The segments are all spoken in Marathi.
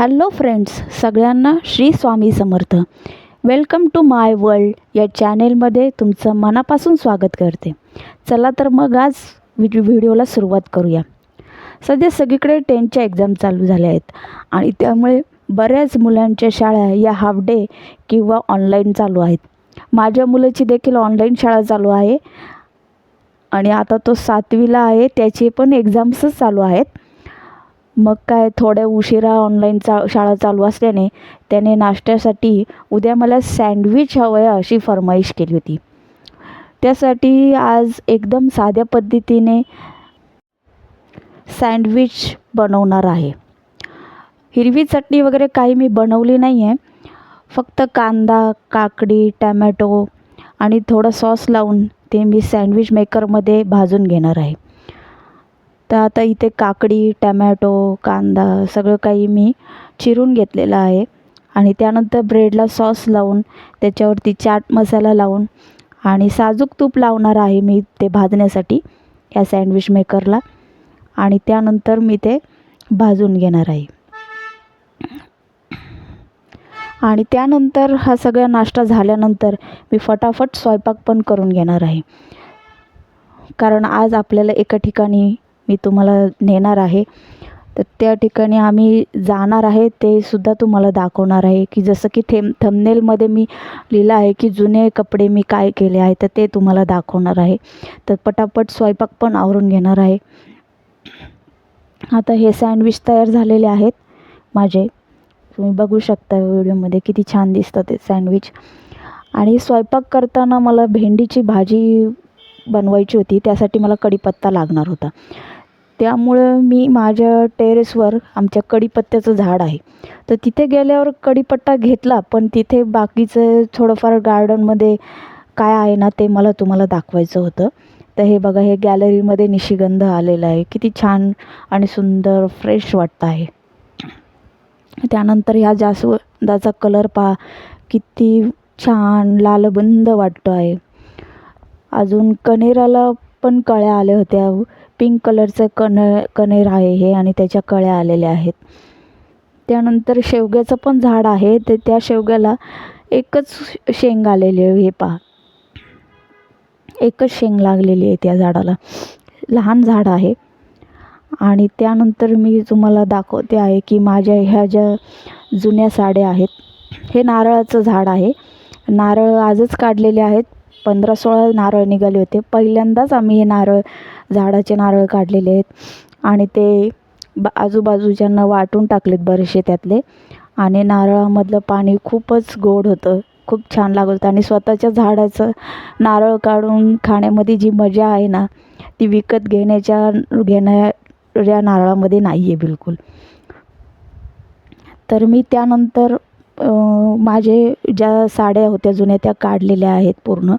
हॅलो फ्रेंड्स सगळ्यांना Shri Swami Samarth. Welcome to my world या चॅनेलमध्ये तुमचं मनापासून स्वागत करते. चला तर मग आज व्हि व्हिडिओला सुरुवात करूया. सध्या सगळीकडे टेनच्या एक्झाम चालू झाल्या आहेत आणि त्यामुळे बऱ्याच मुलांच्या शाळा या हाफ डे किंवा ऑनलाईन चालू आहेत. माझ्या मुलाची देखील ऑनलाईन शाळा चालू आहे आणि आता तो सातवीला आहे त्याचे पण एक्झाम्सच चालू आहेत. मग काय थोड्या उशिरा ऑनलाईन चा शाळा चालू असल्याने त्याने नाश्त्यासाठी उद्या मला सँडविच हवं आहे अशी फरमाईश केली होती. त्यासाठी आज एकदम साध्या पद्धतीने सँडविच बनवणार आहे. हिरवी चटणी वगैरे काही मी बनवली नाही आहे फक्त कांदा काकडी टॅमॅटो आणि थोडं सॉस लावून ते मी सँडविच मेकरमध्ये भाजून घेणार आहे. तर आता इथे काकडी टॅमॅटो कांदा सगळं काही मी चिरून घेतलेलं आहे. आणि त्यानंतर ब्रेडला सॉस लावून त्याच्यावरती चाट मसाला लावून आणि साजूक तूप लावणार आहे मी ते भाजण्यासाठी या सँडविच मेकरला आणि त्यानंतर मी ते भाजून घेणार आहे. आणि त्यानंतर हा सगळा नाश्ता झाल्यानंतर मी फटाफट स्वयंपाक पण करून घेणार आहे. कारण आज आपल्याला एका ठिकाणी मी तुम्हाला नेणार आहे. तर त्या ठिकाणी आम्ही जाणार आहे ते सुद्धा तुम्हाला दाखवणार आहे की जसं की थेम थमनेलमध्ये मी लिहिलं आहे की जुने कपडे मी काय केले आहे तर ते तुम्हाला दाखवणार आहे. तर पटापट स्वयंपाक पण आवरून घेणार आहे. आता हे सँडविच तयार झालेले आहेत माझे. तुम्ही बघू शकता व्हिडिओमध्ये किती छान दिसतं ते सँडविच. आणि स्वयंपाक करताना मला भेंडीची भाजी बनवायची होती त्यासाठी मला कढीपत्ता लागणार होता. त्यामुळं मी माझ्या टेरेसवर आमच्या कढीपत्त्याचं झाड आहे. तर तिथे गेल्यावर कढीपत्ता घेतला पण तिथे बाकीचं थोडंफार गार्डनमध्ये काय आहे ना ते मला तुम्हाला दाखवायचं होतं. तर हे बघा हे गॅलरीमध्ये निशिगंध आलेलं आहे. किती छान आणि सुंदर फ्रेश वाटतं आहे. त्यानंतर ह्या जास्वंदाचा कलर पहा. किती छान लालबंद वाटतो आहे. अजून कनेराला पण कळ्या आल्या होत्या. पिंक कलरचं कण कणेर आहे हे आणि त्याच्या कळ्या आलेल्या आहेत. त्यानंतर शेवग्याचं पण झाड आहे. ते त्या शेवग्याला एकच शेंग आलेली आहे. हे पहा. एकच शेंग लागलेली आहे त्या झाडाला. लहान झाड आहे. आणि त्यानंतर मी तुम्हाला दाखवते आहे की माझ्या ह्या ज्या जुन्या साड्या आहेत हे नारळाचं झाड आहे. नारळ आजच काढलेले आहेत. पंधरा सोळा नारळ निघाले होते. पहिल्यांदाच आम्ही हे नारळ झाडाचे नारळ काढलेले आहेत आणि ते बा आजूबाजूच्यांना वाटून टाकलेत बरेचसे त्यातले. आणि नारळामधलं पाणी खूपच गोड होतं. खूप छान लागत होतं. आणि स्वतःच्या झाडाचं नारळ काढून खाण्यामध्ये जी मजा आहे ना ती विकत घेण्याच्या घेणाऱ्या नारळामध्ये नाही आहे बिलकुल. तर मी त्यानंतर माझे ज्या साड्या होत्या जुन्या त्या काढलेल्या आहेत पूर्ण.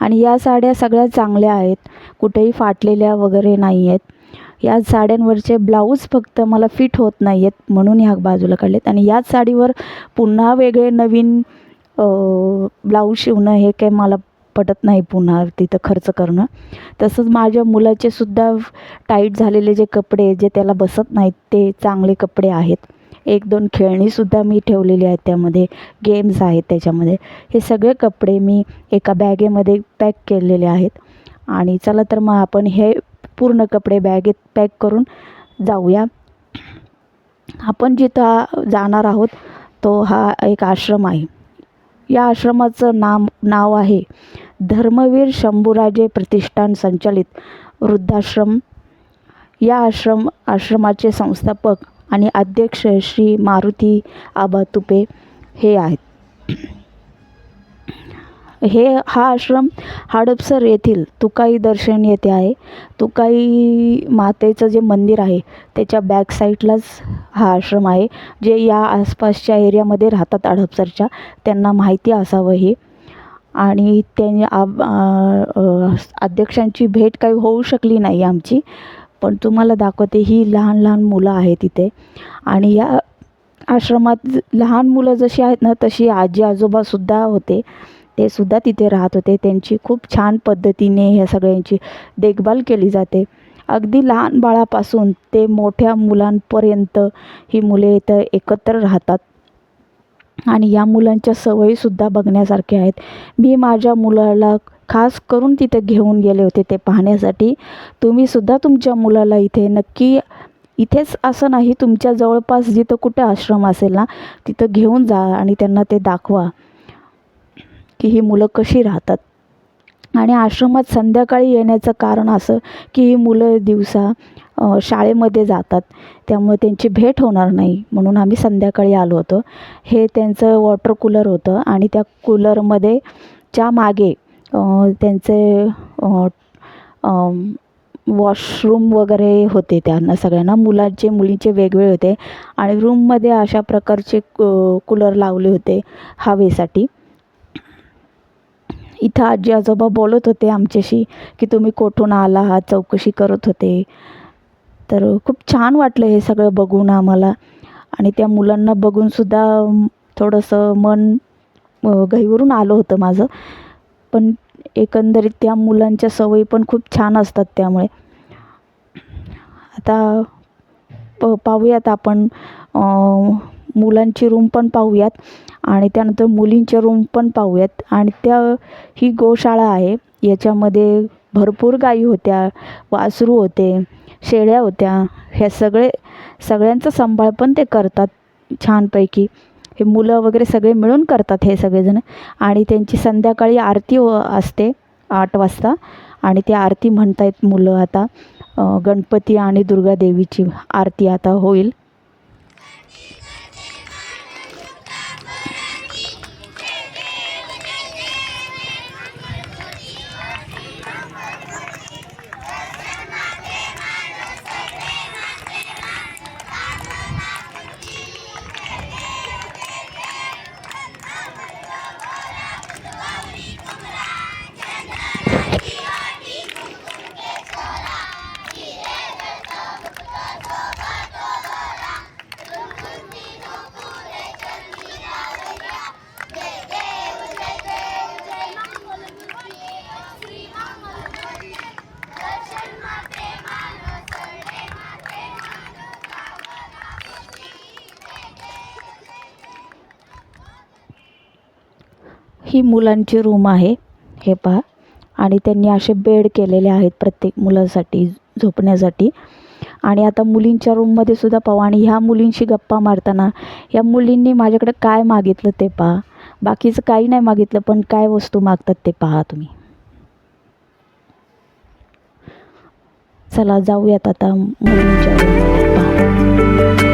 आणि या साड्या सगळ्या चांगल्या आहेत. कुठेही फाटलेल्या वगैरे नाही आहेत या साड्यांवरचे ब्लाऊज फक्त मला फिट होत नाही आहेत म्हणून ह्या बाजूला काढलेत. आणि याच साडीवर पुन्हा वेगळे नवीन ब्लाऊज शिवणं हे काही मला पटत नाही पुन्हा तिथं खर्च करणं. तसंच माझ्या मुलाचे सुद्धा टाईट झालेले जे कपडे जे त्याला बसत नाहीत ते चांगले कपडे आहेत. एक दोन खेळणीसुद्धा मी ठेवलेली आहेत त्यामध्ये. गेम्स आहेत त्याच्यामध्ये. हे सगळे कपडे मी एका बॅगेमध्ये पॅक केलेले आहेत. आणि चला तर मग आपण हे पूर्ण कपडे बॅगेत पॅक करून जाऊया. आपण जिथं जाणार आहोत तो हा एक आश्रम आहे. या आश्रमाचं नाम नाव आहे धर्मवीर शंभूराजे प्रतिष्ठान संचलित वृद्धाश्रम. या आश्रम आश्रमाचे संस्थापक आणि अध्यक्ष श्री मारुती आबा तुपे हे आहेत. हे हा आश्रम हडपसर येथील तुकाई दर्शन येथे आहे. तुकाई मातेचं जे मंदिर आहे त्याच्या बॅक साईडलाच हा आश्रम आहे जे या आसपासच्या एरियामध्ये राहतात हडपसरच्या. त्यांना माहिती असावं हे. आणि त्यांनी आब अध्यक्षांची भेट काही होऊ शकली नाही आमची. पण तुम्हाला दाखवते ही लहान लहान मुलं आहेत इथे. आणि या आश्रमात लहान मुलं जशी आहेत ना तशी आजी आजोबासुद्धा होते. ते सुद्धा तिथे राहत होते. त्यांची खूप छान पद्धतीने ह्या सगळ्यांची देखभाल केली जाते. अगदी लहान बाळापासून ते मोठ्या मुलांपर्यंत ही मुले इथं एकत्र राहतात. आणि या मुलांच्या सवयीसुद्धा बघण्यासारख्या आहेत. मी माझ्या मुलाला खास करून तिथे घेऊन गेले होते ते पाहण्यासाठी. तुम्हीसुद्धा तुमच्या मुलाला इथे नक्की इथेच असं नाही तुमच्या जवळपास जिथं कुठे आश्रम असेल ना तिथं घेऊन जा आणि त्यांना ते दाखवा की ही मुलं कशी राहतात. आणि आश्रमात संध्याकाळी येण्याचं कारण असं की ही मुलं दिवसा शाळेमध्ये जातात. त्यामुळे त्यांची भेट होणार नाही. म्हणून आम्ही संध्याकाळी आलो होतो. हे त्यांचं वॉटर कूलर होतं आणि त्या कूलरमध्ये च्या मागे त्यांचे वॉशरूम वगैरे होते त्यांना सगळ्यांना. मुलांचे मुलींचे वेगवेगळे होते. आणि रूममध्ये अशा प्रकारचे क कूलर लावले होते हवेसाठी. इथं आजी आजोबा बोलत होते आमच्याशी की तुम्ही कुठून आला आहात चौकशी करत होते. तर खूप छान वाटलं हे सगळं बघून आम्हाला. आणि त्या मुलांना बघूनसुद्धा थोडंसं मन घाईवरून आलं होतं माझं. पण एकंदरीत त्या मुलांच्या सवयी पण खूप छान असतात त्यामुळे. आता प पाहूयात आपण मुलांची रूम पण पाहूयात आणि त्यानंतर मुलींच्या रूम पण पाहूयात. आणि त्या ही गोशाळा आहे. याच्यामध्ये भरपूर गायी होत्या वासरू होते शेळ्या होत्या. ह्या सगळे सगळ्यांचा सांभाळ पण ते करतात छानपैकी. हे मुलं वगैरे सगळे मिळून करतात हे सगळेजण. आणि त्यांची संध्याकाळी आरती व असते आठ वाजता. आणि ती आरती म्हणतायत मुलं आता. गणपती आणि दुर्गा देवीची आरती आता होईल. ही मुलांची रूम आहे. हे पहा. आणि त्यांनी असे बेड केलेले आहेत प्रत्येक मुलासाठी झोपण्यासाठी. आणि आता मुलींच्या रूममध्ये सुद्धा पाहू. आणि ह्या मुलींशी गप्पा मारताना ह्या मुलींनी माझ्याकडे काय मागितलं ते पहा. बाकीचं काही नाही मागितलं पण काय वस्तू मागतात ते पहा तुम्ही. चला जाऊयात आता मुलींच्या रूममध्ये पहा.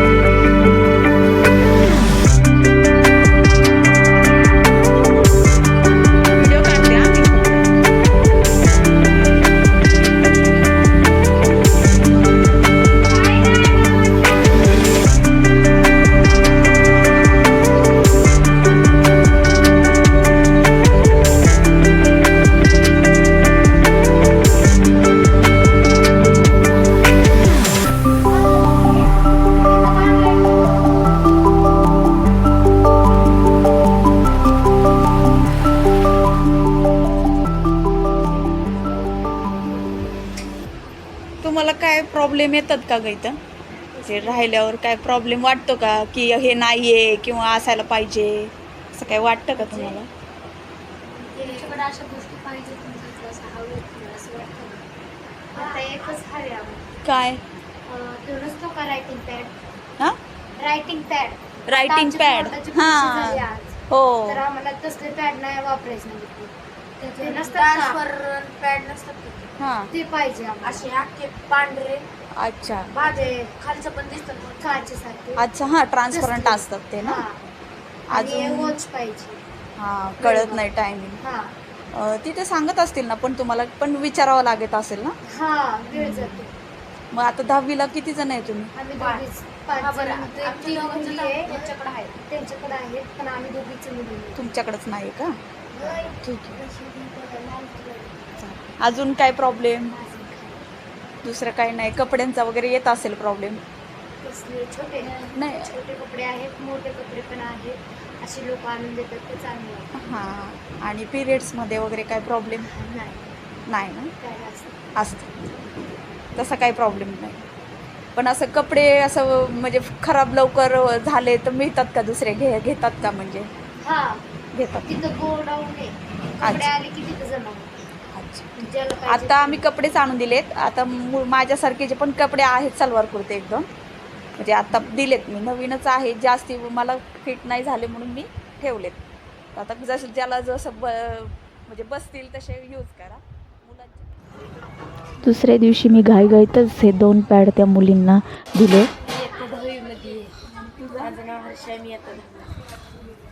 प्रॉब्लेम येतात का ग इथं? जे राहिल्यावर काय प्रॉब्लेम वाटतो का? की हे नाही आहे किंवा असायला पाहिजे असं काय वाटतं का तुम्हाला? त्यांच्याकडे अशा गोष्टी पाहिजे तुमचं असं हवं तुम्हाला असं वाटतं ना. आता एकच हवे आम्हाला. काय? अं, तो नसतो का रायटिंग पॅड हां? रायटिंग पॅड रायटिंग पॅड हां. हो. तर आम्हाला तसले पॅड नाही वापरायचे नाही ते नसतात ट्रान्सफर का? पॅड नसतात का? हां. ते पाहिजे आम्हाला. असे अख्खे पांढरे अच्छा. माझे खालचं पण सारखे. अच्छा हां ट्रान्सपरंट असतात ते ना? हा. आणि अजून वॉच पाहिजे. हां कळत नाही टायमिंग हा. तिथे सांगत असतील ना पण तुम्हाला पण विचारावं लागत असेल ना? हा वेळ जातो. मग आता दहावीला किती जण आहे तुम्ही? आम्ही पाच. दोघीच हा पाच बरं, जण होतो. एक आमच्या तीन दोघांचं मुली तर आहे. त्यांच्याकडे आहे. त्यांच्याकडे आहेत पण आम्ही दोघीच मुली आहे. तुमच्याकडेच नाही का? ठीक आहे. अजून काय प्रॉब्लेम दुसरं काही नाही. कपड्यांचा वगैरे येत असेल प्रॉब्लेम कसले? छोटे? नाही. छोटे कपडे आहेत मोठे कपडे पण आहेत. असे लोक आणून देतात ते चांगले. हां. आणि पिरियड्समध्ये वगैरे काय प्रॉब्लेम नाही. नाही ना? काय असं? असतं तसा काही प्रॉब्लेम नाही. पण असं कपडे असं म्हणजे खराब लवकर झाले तर मिळतात का दुसरे? घे घेतात का म्हणजे? हा. घेतात. तिथं गोडाऊन आहे. कपडे. आले की तिथं जमा आता आम्ही कपडेच आणून दिलेत. आता मु- माझ्यासारखे जे पण कपडे आहेत सलवार कुर्ते एकदम म्हणजे आता दिलेत मी. नवीनच आहे जास्ती मला फिट नाही झाले म्हणून मी ठेवलेत. आता जसं ज्याला जसं ब म्हणजे बसतील तसे यूज करा. मुलांचे. दुसऱ्या दिवशी मी घाईघाईतच हे दोन पॅड त्या मुलींना दिले.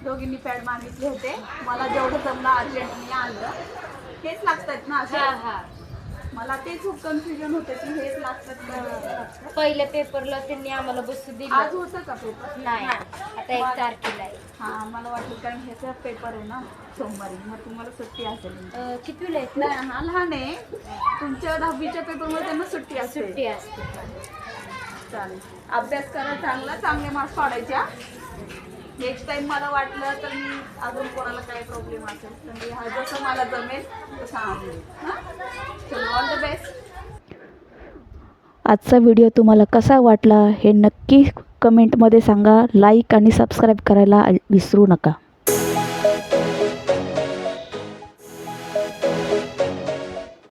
दोघींनी पॅड मागितले होते. मला जेवढं जमलं अर्जंट मी आणलं. हेच लागतात ना असे? हा मला तेच खूप कन्फ्युजन होतं की हेच लागतात का? पहिल्या पेपरला त्यांनी आम्हाला बसू आज दिलं होतं का पेपर नाही. आता एक तारखेला आहे. हा मला वाटलं कारण ह्याचा पेपर आहे ना सोमवारी. मग तुम्हाला सुट्टी असेल. अं, कितवीला आहेत नाही हा लहान आहे. तुमच्या दहावीच्या पेपरमध्ये त्यांना सुट्टी असते. सुट्टी असते. चालेल. अभ्यास करा चांगला चांगले मार्क्स पाडायच्या नेक्स्ट टाइम मला वाटलं तर मी अजून कोणाला काही प्रॉब्लेम असेल तर मी हा जसं मला जमेल तसं आणेल हां? ऑल द बेस्ट आजचा व्हिडिओ तुम्हाला कसा वाटला हे नक्की कमेंटमध्ये सांगा. लाईक आणि सबस्क्राईब करायला विसरू नका.